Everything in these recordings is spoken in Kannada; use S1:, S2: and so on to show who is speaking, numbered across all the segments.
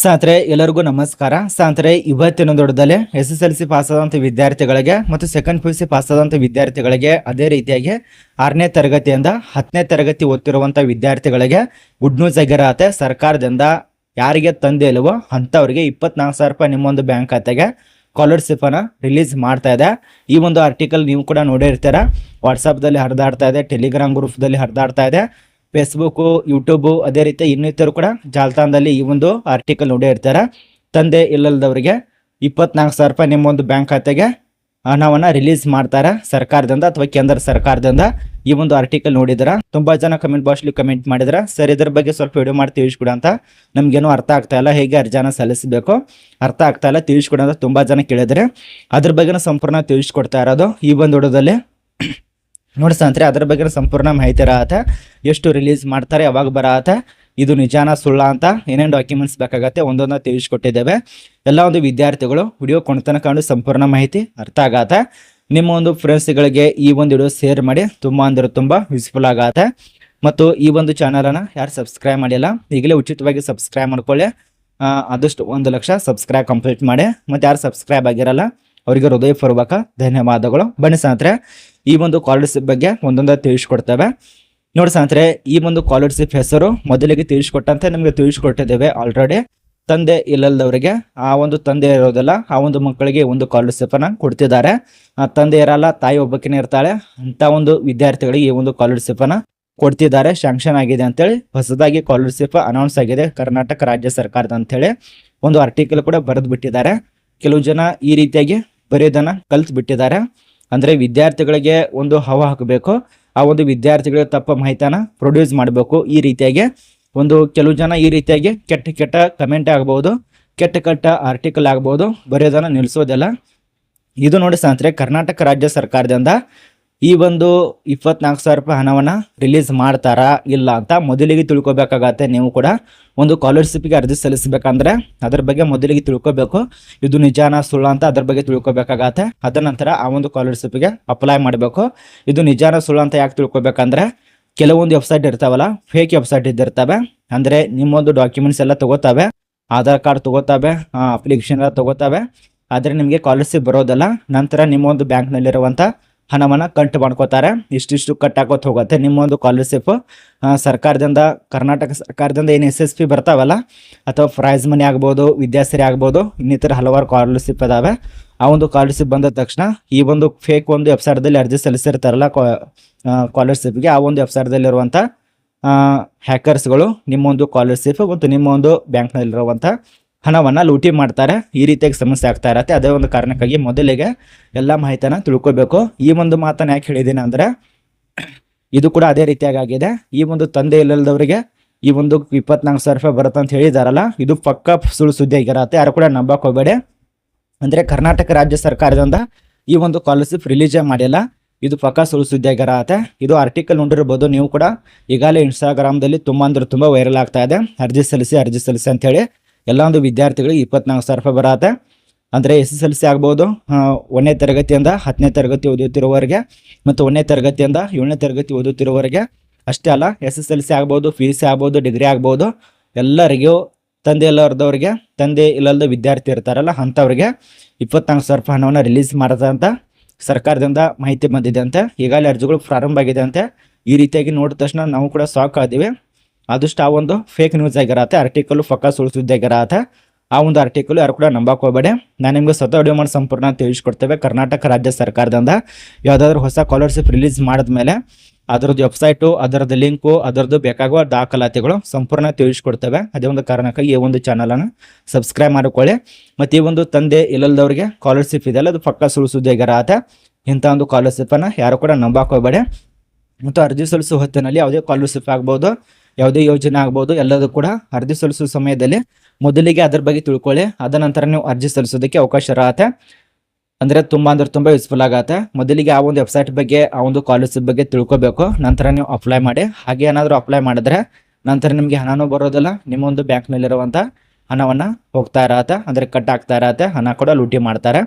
S1: ಸಾತ್ರೆ ಎಲ್ಲರಿಗೂ ನಮಸ್ಕಾರ. ಸಾತ್ರೆ ಇವತ್ತಿನ ದೊಡ್ಡದಲ್ಲೇ S S L C pass ಆದಂಥ ವಿದ್ಯಾರ್ಥಿಗಳಿಗೆ ಮತ್ತು second P U C pass ಆದಂಥ ವಿದ್ಯಾರ್ಥಿಗಳಿಗೆ ಅದೇ ರೀತಿಯಾಗಿ ಆರನೇ ತರಗತಿಯಿಂದ ಹತ್ತನೇ ತರಗತಿ ಓದ್ತಿರುವಂಥ ವಿದ್ಯಾರ್ಥಿಗಳಿಗೆ ಗುಡ್ ನ್ಯೂಸ್ ಆಗಿರತ್ತೆ ಸರ್ಕಾರದಿಂದ ಯಾರಿಗೆ ತಂದೆ ಇಲ್ವೋ ಅಂಥವ್ರಿಗೆ ಇಪ್ಪತ್ನಾಲ್ಕು ಸಾವಿರ ರೂಪಾಯಿ ನಿಮ್ಮೊಂದು ಬ್ಯಾಂಕ್ ಖಾತೆಗೆ ಸ್ಕಾಲರ್ಶಿಪ್ ಅನ್ನ ರಿಲೀಸ್ ಮಾಡ್ತಾ ಇದೆ. ಈ ಒಂದು ಆರ್ಟಿಕಲ್ ನೀವು ಕೂಡ ನೋಡಿರ್ತೀರ. ವಾಟ್ಸಪ್ದಲ್ಲಿ ಹರಿದಾಡ್ತಾ ಇದೆ ಟೆಲಿಗ್ರಾಮ್ ಗ್ರೂಪ್ದಲ್ಲಿ ಹರಿದಾಡ್ತಾ ಇದೆ. ಫೇಸ್ಬುಕ್ ಯೂಟ್ಯೂಬ್ ಅದೇ ರೀತಿ ಇನ್ನಿತರು ಕೂಡ ಜಾಲತಾಣದಲ್ಲಿ ಈ ಒಂದು ಆರ್ಟಿಕಲ್ ನೋಡೇ ಇರ್ತಾರೆ. ತಂದೆ ಇಲ್ಲದವರಿಗೆ ಇಪ್ಪತ್ನಾಲ್ಕು ಸಾವಿರ ರೂಪಾಯಿ ನಿಮ್ಮ ಒಂದು ಬ್ಯಾಂಕ್ ಖಾತೆಗೆ ಹಣವನ್ನ ರಿಲೀಸ್ ಮಾಡ್ತಾರೆ ಸರ್ಕಾರದಿಂದ ಅಥವಾ ಕೇಂದ್ರ ಸರ್ಕಾರದಿಂದ ಈ ಒಂದು ಆರ್ಟಿಕಲ್ ನೋಡಿದ್ರ. ತುಂಬಾ ಜನ ಕಮೆಂಟ್ ಬಾಕ್ಸ್ಲಿ ಕಮೆಂಟ್ ಮಾಡಿದ್ರ. ಸರ್, ಇದ್ರ ಬಗ್ಗೆ ಸ್ವಲ್ಪ ವಿಡಿಯೋ ಮಾಡಿ ತಿಳಿಸ್ಕೊಡ ಅಂತ ನಮ್ಗೇನು ಅರ್ಥ ಆಗ್ತಾ ಇಲ್ಲ. ಹೇಗೆ ಅರ್ಜಿನ ಸಲ್ಲಿಸಬೇಕು? ಅರ್ಥ ಆಗ್ತಾ ಇಲ್ಲ. ತಿಳಿಸ್ಕೊಡ ಅಂತ ತುಂಬಾ ಜನ ಕೇಳಿದ್ರೆ. ಅದ್ರ ಬಗ್ಗೆ ಸಂಪೂರ್ಣ ತಿಳಿಸ್ಕೊಡ್ತಾ ಇರೋದು ಈ ಒಂದು ವಿಡಿಯೋದಲ್ಲಿ. ನೋಡಿ ಸ್ನೇಹಿತರೆ, ಅದ್ರ ಬಗ್ಗೆ ಸಂಪೂರ್ಣ ಮಾಹಿತಿ ಇರತ್ತೆ. ಎಷ್ಟು ರಿಲೀಸ್ ಮಾಡ್ತಾರೆ, ಯಾವಾಗ ಬರತ್ತೆ, ಇದು ನಿಜಾನ ಸುಳ್ಳ ಅಂತ ಏನೇನು ಡಾಕ್ಯುಮೆಂಟ್ಸ್ ಬೇಕಾಗತ್ತೆ ಒಂದೊಂದು ತಿಳಿಸ್ಕೊಟ್ಟಿದ್ದೇವೆ. ಎಲ್ಲ ಒಂದು ವಿದ್ಯಾರ್ಥಿಗಳು ವಿಡಿಯೋ ಕೊಡ್ತನ ಕಂಡು ಸಂಪೂರ್ಣ ಮಾಹಿತಿ ಅರ್ಥ ಆಗತ್ತೆ. ನಿಮ್ಮ ಒಂದು ಫ್ರೆಂಡ್ಸ್ಗಳಿಗೆ ಈ ಒಂದು ವಿಡಿಯೋ ಶೇರ್ ಮಾಡಿ, ತುಂಬ ಅಂದ್ರೆ ತುಂಬ ಯೂಸ್ಫುಲ್ ಆಗತ್ತೆ. ಮತ್ತು ಈ ಒಂದು ಚಾನಲನ್ನು ಯಾರು ಸಬ್ಸ್ಕ್ರೈಬ್ ಮಾಡಿಲ್ಲ, ಈಗಲೇ ಉಚಿತವಾಗಿ ಸಬ್ಸ್ಕ್ರೈಬ್ ಮಾಡ್ಕೊಳ್ಳಿ. ಆದಷ್ಟು ಒಂದು ಲಕ್ಷ ಸಬ್ಸ್ಕ್ರೈಬ್ ಕಂಪ್ಲೀಟ್ ಮಾಡಿ. ಮತ್ತು ಯಾರು ಸಬ್ಸ್ಕ್ರೈಬ್ ಆಗಿರಲ್ಲ, ಅವರಿಗೆ ಹೃದಯಪೂರ್ವಕ ಧನ್ಯವಾದಗಳು. ಬನ್ನಿ ಸ್ನೇಹಿತರೆ ಈ ಒಂದು ಕಾಲರ್ಶಿಪ್ ಬಗ್ಗೆ ಒಂದೊಂದ ತಿಳಿಸ್ಕೊಡ್ತೇವೆ. ನೋಡಿ ಸ್ನೇಹಿತರೆ, ಈ ಒಂದು ಕಾಲರ್ಶಿಪ್ ಹೆಸರು ಮೊದಲಿಗೆ ತಿಳಿಸ್ಕೊಟ್ಟಂತೆ ನಮಗೆ ತಿಳಿಸ್ಕೊಟ್ಟಿದ್ದೇವೆ ಆಲ್ರೆಡಿ ತಂದೆ ಇಲ್ಲದವರಿಗೆ, ಆ ಒಂದು ತಂದೆ ಇರೋದಿಲ್ಲ, ಆ ಒಂದು ಮಕ್ಕಳಿಗೆ ಒಂದು ಕಾಲರ್ಶಿಪ್ ಅನ್ನ ಕೊಡ್ತಿದ್ದಾರೆ. ಆ ತಂದೆ ಇರಲ್ಲ ತಾಯಿ ಒಬ್ಬಕಿನೇ ಇರ್ತಾಳೆ, ಅಂತ ಒಂದು ವಿದ್ಯಾರ್ಥಿಗಳಿಗೆ ಈ ಒಂದು ಕಾಲರ್ಶಿಪ್ ಅನ್ನ ಕೊಡ್ತಿದ್ದಾರೆ. ಶಾಂಕ್ಷನ್ ಆಗಿದೆ ಅಂತೇಳಿ ಹೊಸದಾಗಿ ಸ್ಕಾಲರ್ಶಿಪ್ ಅನೌನ್ಸ್ ಆಗಿದೆ ಕರ್ನಾಟಕ ರಾಜ್ಯ ಸರ್ಕಾರದ ಅಂತೇಳಿ. ಒಂದು ಆರ್ಟಿಕಲ್ ಕೂಡ ಬರೆದು ಬಿಟ್ಟಿದ್ದಾರೆ ಕೆಲವು ಜನ ಈ ರೀತಿಯಾಗಿ ಬರೆಯೋದನ್ನ ಕಲ್ತ್ ಬಿಟ್ಟಿದ್ದಾರೆ ಅಂದ್ರೆ ವಿದ್ಯಾರ್ಥಿಗಳಿಗೆ ಒಂದು ಹವ ಹಾಕಬೇಕು. ಆ ಒಂದು ವಿದ್ಯಾರ್ಥಿಗಳಿಗೆ ತಪ್ಪ ಮಾಹಿತಿನ ಪ್ರೊಡ್ಯೂಸ್ ಮಾಡಬೇಕು. ಈ ರೀತಿಯಾಗಿ ಒಂದು ಕೆಲವು ಜನ ಈ ರೀತಿಯಾಗಿ ಕೆಟ್ಟ ಕೆಟ್ಟ ಕಮೆಂಟ್ ಆಗ್ಬೋದು, ಕೆಟ್ಟ ಕೆಟ್ಟ ಆರ್ಟಿಕಲ್ ಆಗ್ಬೋದು, ಬರೆಯೋದನ್ನು ನಿಲ್ಲಿಸೋದಿಲ್ಲ ಇದು ನೋಡಿ ಸ್ನೇಹಿತರೆ, ಕರ್ನಾಟಕ ರಾಜ್ಯ ಸರ್ಕಾರದಿಂದ ಈ ಒಂದು ಇಪ್ಪತ್ನಾಲ್ಕು ಸಾವಿರ ರೂಪಾಯಿ ಹಣವನ್ನು ರಿಲೀಸ್ ಮಾಡ್ತಾರಾ ಇಲ್ಲ ಅಂತ ಮೊದಲಿಗೆ ತಿಳ್ಕೊಬೇಕಾಗತ್ತೆ. ನೀವು ಕೂಡ ಒಂದು ಸ್ಕಾಲರ್ಶಿಪ್ಗೆ ಅರ್ಜಿ ಸಲ್ಲಿಸಬೇಕಂದ್ರೆ ಅದ್ರ ಬಗ್ಗೆ ಮೊದಲಿಗೆ ತಿಳ್ಕೊಬೇಕು. ಇದು ನಿಜಾನ ಸುಳ್ಳು ಅಂತ ಅದ್ರ ಬಗ್ಗೆ ತಿಳ್ಕೊಬೇಕಾಗತ್ತೆ. ಅದ ನಂತರ ಆ ಒಂದು ಸ್ಕಾಲರ್ಶಿಪ್ಗೆ ಅಪ್ಲೈ ಮಾಡಬೇಕು. ಇದು ನಿಜಾನ ಸುಳ್ಳು ಅಂತ ಯಾಕೆ ತಿಳ್ಕೊಬೇಕಂದ್ರೆ ಕೆಲವೊಂದು ವೆಬ್ಸೈಟ್ ಇರ್ತಾವಲ್ಲ ಫೇಕ್ ವೆಬ್ಸೈಟ್ ಇದ್ದಿರ್ತವೆ. ಅಂದರೆ ನಿಮ್ಮೊಂದು ಡಾಕ್ಯುಮೆಂಟ್ಸ್ ಎಲ್ಲ ತಗೋತಾವೆ, ಆಧಾರ್ ಕಾರ್ಡ್ ತಗೋತಾವೆ ಅಪ್ಲಿಕೇಶನ್ ಎಲ್ಲ ತಗೋತಾವೆ. ಆದರೆ ನಿಮಗೆ ಸ್ಕಾಲರ್ಶಿಪ್ ಬರೋದಲ್ಲ, ನಂತರ ನಿಮ್ಮೊಂದು ಬ್ಯಾಂಕ್ನಲ್ಲಿರುವಂಥ ಹಣವನ್ನು ಕಟ್ ಮಾಡ್ಕೋತಾರೆ. ಇಷ್ಟಿಷ್ಟು ಕಟ್ ಆಗೋತ್ ಹೋಗುತ್ತೆ. ನಿಮ್ಮೊಂದು ಸ್ಕಾಲರ್ಶಿಪ್ ಸರ್ಕಾರದಿಂದ, ಕರ್ನಾಟಕ ಸರ್ಕಾರದಿಂದ ಏನು ಎಸ್ ಎಸ್ ಪಿ ಬರ್ತಾವಲ್ಲ, ಅಥವಾ ಪ್ರೈಸ್ ಮನಿ ಆಗ್ಬೋದು, ವಿದ್ಯಾಸಿರಿ ಆಗ್ಬೋದು, ಇನ್ನಿತರ ಹಲವಾರು ಸ್ಕಾಲರ್ಶಿಪ್ ಅದಾವೆ ಆ ಒಂದು ಸ್ಕಾಲರ್ಶಿಪ್ ಬಂದ ತಕ್ಷಣ ಈ ಒಂದು ಫೇಕ್ ಒಂದು ವೆಬ್ಸೈಟ್ದಲ್ಲಿ ಅರ್ಜಿ ಸಲ್ಲಿಸಿರ್ತಾರಲ್ಲ ಸ್ಕಾಲರ್ಶಿಪ್ಗೆ ಆ ಒಂದು ವೆಬ್ಸೈಟ್ದಲ್ಲಿರುವಂಥ ಹ್ಯಾಕರ್ಸ್ಗಳು ನಿಮ್ಮೊಂದು ಸ್ಕಾಲರ್ಶಿಪ್ ಮತ್ತು ನಿಮ್ಮೊಂದು ಬ್ಯಾಂಕ್ನಲ್ಲಿರುವಂಥ ಹಣವನ್ನು ಲೂಟಿ ಮಾಡ್ತಾರೆ, ಈ ರೀತಿಯಾಗಿ ಸಮಸ್ಯೆ ಆಗ್ತಾ ಇರತ್ತೆ. ಅದೇ ಒಂದು ಕಾರಣಕ್ಕಾಗಿ ಮೊದಲಿಗೆ ಎಲ್ಲ ಮಾಹಿತಿನ ತಿಳ್ಕೊಬೇಕು. ಈ ಒಂದು ಮಾತನ್ನು ಯಾಕೆ ಹೇಳಿದ್ದೀನಿ ಅಂದರೆ, ಇದು ಕೂಡ ಅದೇ ರೀತಿಯಾಗಿ ಆಗಿದೆ. ಈ ಒಂದು ತಂದೆ ಇಲ್ಲದವರಿಗೆ ಈ ಒಂದು ಇಪ್ಪತ್ನಾಲ್ಕು ಸಾವಿರ ರೂಪಾಯಿ ಬರುತ್ತೆ ಅಂತ ಹೇಳಿದಾರಲ್ಲ, ಇದು ಪಕ್ಕ ಸುಳ್ಳು ಸುದ್ದಿ ಆಗಿರತ್ತೆ. ಯಾರು ಕೂಡ ನಂಬಕ್ಕೆ ಅಂದ್ರೆ ಕರ್ನಾಟಕ ರಾಜ್ಯ ಸರ್ಕಾರದಿಂದ ಈ ಒಂದು ಕಾಲರ್ಶಿಪ್ ರಿಲೀಜೇ ಮಾಡಿಲ್ಲ. ಇದು ಪಕ್ಕ ಸುಳ್ಳು ಸುದ್ದಿ ಆಗಿರತ್ತೆ. ಇದು ಆರ್ಟಿಕಲ್ ನೋಡಿರ್ಬೋದು, ನೀವು ಕೂಡ ಈಗಾಗಲೇ ಇನ್ಸ್ಟಾಗ್ರಾಮ್ದಲ್ಲಿ ತುಂಬ ಅಂದ್ರೆ ತುಂಬ ವೈರಲ್ ಆಗ್ತಾ ಇದೆ. ಅರ್ಜಿ ಸಲ್ಲಿಸಿ ಅರ್ಜಿ ಸಲ್ಲಿಸಿ ಅಂತೇಳಿ ಎಲ್ಲ ಒಂದು ವಿದ್ಯಾರ್ಥಿಗಳಿಗೆ ಇಪ್ಪತ್ನಾಲ್ಕು ಸಾವಿರ ರೂಪಾಯಿ ಬರತ್ತೆ. ಅಂದರೆ ಎಸ್ ಎಸ್ ಎಲ್ ಸಿ ಆಗ್ಬೋದು ಒಂದನೇ ತರಗತಿಯಿಂದ ಹತ್ತನೇ ತರಗತಿ ಓದುತ್ತಿರುವವರಿಗೆ ಮತ್ತು ಒಂದನೇ ತರಗತಿಯಿಂದ ಏಳನೇ ತರಗತಿ ಓದುತ್ತಿರುವವರಿಗೆ ಅಷ್ಟೇ ಅಲ್ಲ, ಎಸ್ ಎಸ್ ಎಲ್ ಸಿ ಆಗ್ಬೋದು, ಪಿ ಯು ಸಿ ಆಗ್ಬೋದು, ಡಿಗ್ರಿ ಆಗ್ಬೋದು, ಎಲ್ಲರಿಗೂ ತಂದೆ ಇಲ್ಲದವ್ರಿಗೆ, ತಂದೆ ಇಲ್ಲದ ವಿದ್ಯಾರ್ಥಿ ಇರ್ತಾರಲ್ಲ ಅಂಥವ್ರಿಗೆ ಇಪ್ಪತ್ನಾಲ್ಕು ಸಾವಿರ ರೂಪಾಯಿ ಹಣವನ್ನು ರಿಲೀಸ್ ಅಂತ ಸರ್ಕಾರದಿಂದ ಮಾಹಿತಿ ಬಂದಿದೆ ಅಂತೆ. ಈಗಾಗಲೇ ಅರ್ಜಿಗಳು ಪ್ರಾರಂಭ ಆಗಿದೆ ಅಂತೆ ಈ ರೀತಿಯಾಗಿ ನೋಡಿದ ತಕ್ಷಣ ನಾವು ಕೂಡ ಸಾಕ್ ಆದಿವಿ. ಆದಷ್ಟು ಆ ಒಂದು ಫೇಕ್ ನ್ಯೂಸ್ ಆಗಿರತ್ತೆ ಆರ್ಟಿಕಲ್ ಪಕ್ಕ ಸುಳ್ಳು ಆ ಒಂದು ಆರ್ಟಿಕಲ್ ಯಾರು ಕೂಡ ನಂಬಕ್ ಹೋಗಬೇಡಿ ನಾನು ನಿಮ್ಗೆ ಸ್ವತಃ ವಿಡಿಯೋ ಮಾಡಿ ಸಂಪೂರ್ಣ ತಿಳಿಸ್ಕೊಡ್ತೇವೆ. ಕರ್ನಾಟಕ ರಾಜ್ಯ ಸರ್ಕಾರದಿಂದ ಯಾವುದಾದ್ರೂ ಹೊಸ ಸ್ಕಾಲರ್ಶಿಪ್ ರಿಲೀಸ್ ಮಾಡಿದ್ಮೇಲೆ ಅದರದ್ದು ವೆಬ್ಸೈಟು ಅದರದ್ದು ಲಿಂಕು ಅದರದ್ದು ಬೇಕಾಗುವ ದಾಖಲಾತಿಗಳು ಸಂಪೂರ್ಣ ತಿಳಿಸ್ಕೊಡ್ತೇವೆ. ಅದೇ ಒಂದು ಕಾರಣಕ್ಕಾಗಿ ಈ ಒಂದು ಚಾನಲನ್ನು ಸಬ್ಸ್ಕ್ರೈಬ್ ಮಾಡಿಕೊಳ್ಳಿ. ಮತ್ತು ಈ ಒಂದು ತಂದೆ ಇಲ್ಲದವ್ರಿಗೆ ಸ್ಕಾಲರ್ಶಿಪ್ ಇದೆಯಲ್ಲ, ಅದು ಪಕ್ಕ ಸುಳ್ಳು ಸುದ್ದಿ ಇಂಥ ಒಂದು ಸ್ಕಾಲರ್ಶಿಪ್ಪನ್ನು ಯಾರು ಕೂಡ ನಂಬಕ್ ಹೋಗಬೇಡಿ ಮತ್ತು ಅರ್ಜಿ ಸಲ್ಲಿಸುವ ಹೊತ್ತಿನಲ್ಲಿ ಯಾವುದೇ ಸ್ಕಾಲರ್ಶಿಪ್ ಆಗ್ಬೋದು. ಯಾವುದೇ ಯೋಜನೆ ಆಗ್ಬೋದು, ಎಲ್ಲದೂ ಕೂಡ ಅರ್ಜಿ ಸಲ್ಲಿಸುವ ಸಮಯದಲ್ಲಿ ಮೊದಲಿಗೆ ಅದ್ರ ಬಗ್ಗೆ ತಿಳ್ಕೊಳ್ಳಿ. ಅದ ನಂತರ ನೀವು ಅರ್ಜಿ ಸಲ್ಲಿಸೋದಕ್ಕೆ ಅವಕಾಶ ಇರತ್ತೆ. ಅಂದರೆ ತುಂಬ ಅಂದ್ರೆ ತುಂಬ ಯೂಸ್ಫುಲ್ ಆಗತ್ತೆ. ಮೊದಲಿಗೆ ಆ ಒಂದು ವೆಬ್ಸೈಟ್ ಬಗ್ಗೆ, ಆ ಒಂದು ಕಾಲೇಜ್ ಬಗ್ಗೆ ತಿಳ್ಕೊಬೇಕು. ನಂತರ ನೀವು ಅಪ್ಲೈ ಮಾಡಿ. ಹಾಗೆ ಏನಾದರೂ ಅಪ್ಲೈ ಮಾಡಿದ್ರೆ ನಂತರ ನಿಮಗೆ ಹಣನೂ ಬರೋದಿಲ್ಲ. ನಿಮ್ಮ ಒಂದು ಬ್ಯಾಂಕ್ನಲ್ಲಿರುವಂಥ ಹಣವನ್ನು ಹೋಗ್ತಾ ಇರತ್ತೆ. ಅಂದರೆ ಕಟ್ ಆಗ್ತಾ ಇರತ್ತೆ. ಹಣ ಕೂಡ ಲೂಟಿ ಮಾಡ್ತಾರೆ.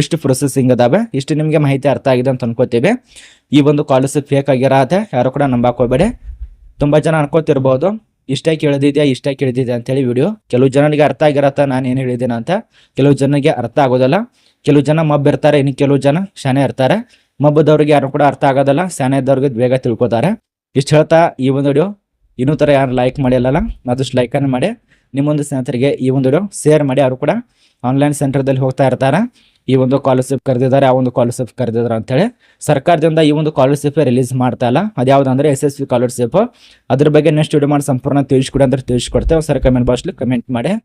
S1: ಇಷ್ಟು ಪ್ರೊಸೆಸಿಂಗ್ ಅದಾವೆ ಇಷ್ಟು ನಿಮಗೆ ಮಾಹಿತಿ ಅರ್ಥ ಆಗಿದೆ ಅಂತ ಅನ್ಕೋತೀವಿ. ಈ ಒಂದು ಕಾಲೇಜ್ ಫೇಕ್ ಆಗಿರತ್ತೆ. ಯಾರು ಕೂಡ ನಂಬಾಕೋಬೇಡಿ ತುಂಬಾ ಜನ ಅನ್ಕೋತಿರ್ಬೋದು. ಇಷ್ಟೇ ಕೇಳಿದಿದ್ಯಾ ಇಷ್ಟೇ ಕೇಳಿದಿದ್ಯಾ ಅಂತೇಳಿ ವಿಡಿಯೋ ಕೆಲವು ಜನರಿಗೆ ಅರ್ಥ ಆಗಿರತ್ತ ನಾನು ಏನು ಹೇಳಿದ್ದೇನೆ ಅಂತ. ಕೆಲವು ಜನರಿಗೆ ಅರ್ಥ ಆಗೋದಿಲ್ಲ. ಕೆಲವು ಜನ ಮಬ್ ಇರ್ತಾರೆ, ಇನ್ನು ಕೆಲವು ಜನ ಶಾನೆ ಇರ್ತಾರೆ. ಮಬ್ಬದವ್ರಿಗೆ ಯಾರು ಕೂಡ ಅರ್ಥ ಆಗೋದಿಲ್ಲ. ಶಾನೆ ಇದ್ದವ್ರಿಗೆ ಬೇಗ ತಿಳ್ಕೊತಾರೆ. ಇಷ್ಟು ಹೇಳ್ತಾ ಈ ಒಂದು ವಿಡಿಯೋ ಇನ್ನೂ ಥರ ಯಾರು ಲೈಕ್ ಮಾಡಿಲ್ಲಲ್ಲ, ಆದಷ್ಟು ಲೈಕನ್ನು ಮಾಡಿ. ನಿಮ್ಮೊಂದು ಸ್ನೇಹಿತರಿಗೆ ಈ ಒಂದು ವಿಡಿಯೋ ಶೇರ್ ಮಾಡಿ. ಅವರು ಕೂಡ ಆನ್ಲೈನ್ ಸೆಂಟರ್ದಲ್ಲಿ ಹೋಗ್ತಾ ಇರ್ತಾರೆ. ಈ ಒಂದು ಸ್ಕಾಲರ್ಶಿಪ್ ಕರೆದಿದ್ದಾರೆ, ಆ ಒಂದು ಕಾಲರ್ಶಿಪ್ ಕರೆದಿದ್ದಾರೆ ಅಂತೇಳಿ ಸರ್ಕಾರದಿಂದ ಈ ಒಂದು ಸ್ಕಾಲರ್ಶಿಪ್ ರಿಲೀಸ್ ಮಾಡ್ತಾ ಇಲ್ಲ. ಅದ್ಯಾವುದಂದ್ರೆ ಎಸ್ ಎಸ್ ವಿ ಸ್ಕಾಲರ್ಶಿಪ್ ಅದ್ರ ಬಗ್ಗೆ ನೆಕ್ಸ್ಟ್ ವಿಡಿಯೋ ಮಾಡಿ ಸಂಪೂರ್ಣ ತಿಳಿಸ್ಕೊಡಿ ಅಂದ್ರೆ ತಿಳಿಸ್ಕೊಡ್ತೇವೆ. ಸರ್ ಕಮೆಂಟ್ ಬಾಕ್ಸ್ಲಿ ಕಮೆಂಟ್ ಮಾಡಿ.